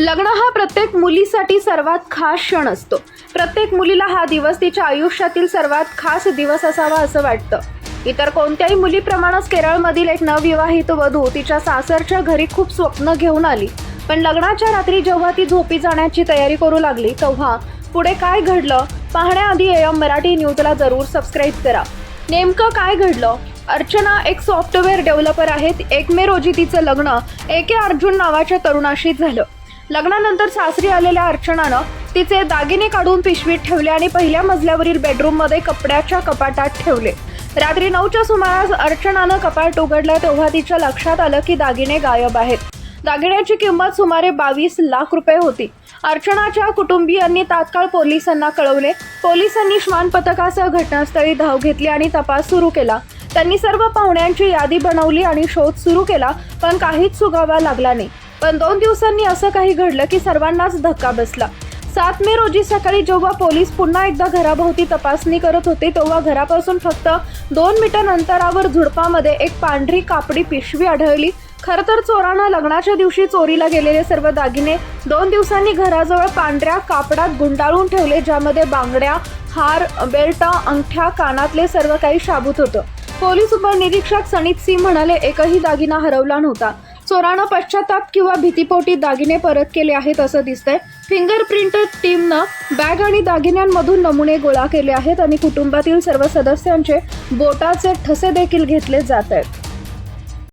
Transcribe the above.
लग्न हा प्रत्येक मुलीसाठी सर्वात खास क्षण असतो. प्रत्येक मुलीला हा दिवस तिच्या आयुष्यातील सर्वात खास दिवस असावा असं वाटतं. इतर कोणत्याही मुलीप्रमाणेच केरळमधील एक नवविवाहित वधू तिच्या सासरच्या घरी खूप स्वप्न घेऊन आली. पण लग्नाच्या रात्री जेव्हा ती झोपी जाण्याची तयारी करू लागली तेव्हा पुढे काय घडलं पाहण्याआधी एम मराठी न्यूजला जरूर सबस्क्राईब करा. नेमकं काय घडलं? अर्चना एक सॉफ्टवेअर डेव्हलपर आहेत. एक मे रोजी तिचं लग्न ए के अर्जुन नावाच्या तरुणाशी झालं. लग्नानंतर सासरी आलेल्या अर्चनानं तिचे दागिने काढून पिशवीत ठेवले आणि पहिल्या मजल्यावरील बेडरूममध्ये कपड्याच्या कपाटात ठेवले. रात्री नऊच्या सुमारास अर्चनानं कपाट उघडलं तेव्हा तिच्या लक्षात आलं की दागिने गायब आहेत. दागिन्याची किंमत सुमारे बावीस लाख रुपये होती. अर्चनाच्या कुटुंबियांनी तात्काळ पोलिसांना कळवले. पोलिसांनी श्वान पथकासह घटनास्थळी धाव घेतली आणि तपास सुरू केला. त्यांनी सर्व पाहुण्यांची यादी बनवली आणि शोध सुरू केला पण काहीच सुगावा लागला नाही. पण दोन दिवसांनी असं काही घडलं की सर्वांनाच धक्का बसला. सात मे रोजी सकाळी जेव्हा पोलीस पुन्हा एकदा घराभोवती तपासणी करत होते तेव्हा घरापासून फक्त दोन मीटर अंतरावर झुडपामध्ये एक पांढरी कापडी पिशवी आढळली. खरं तर चोरानं लग्नाच्या दिवशी चोरीला गेलेले सर्व दागिने दोन दिवसांनी घराजवळ पांढऱ्या कापडात गुंडाळून ठेवले ज्यामध्ये बांगड्या हार बेल्ट अंगठ्या कानातले सर्व काही शाबूत होतं. पोलीस उपनिरीक्षक सनीत सिंह म्हणाले एकही दागिना हरवला नव्हता. चोरानं पश्चाताप किंवा भीतीपोटी दागिने परत केले आहेत असं दिसतंय. फिंगरप्रिंट टीमनं बॅग आणि दागिन्यांमधून नमुने गोळा केले आहेत आणि कुटुंबातील सर्व सदस्यांचे बोटाचे ठसे देखील घेतले जात आहेत.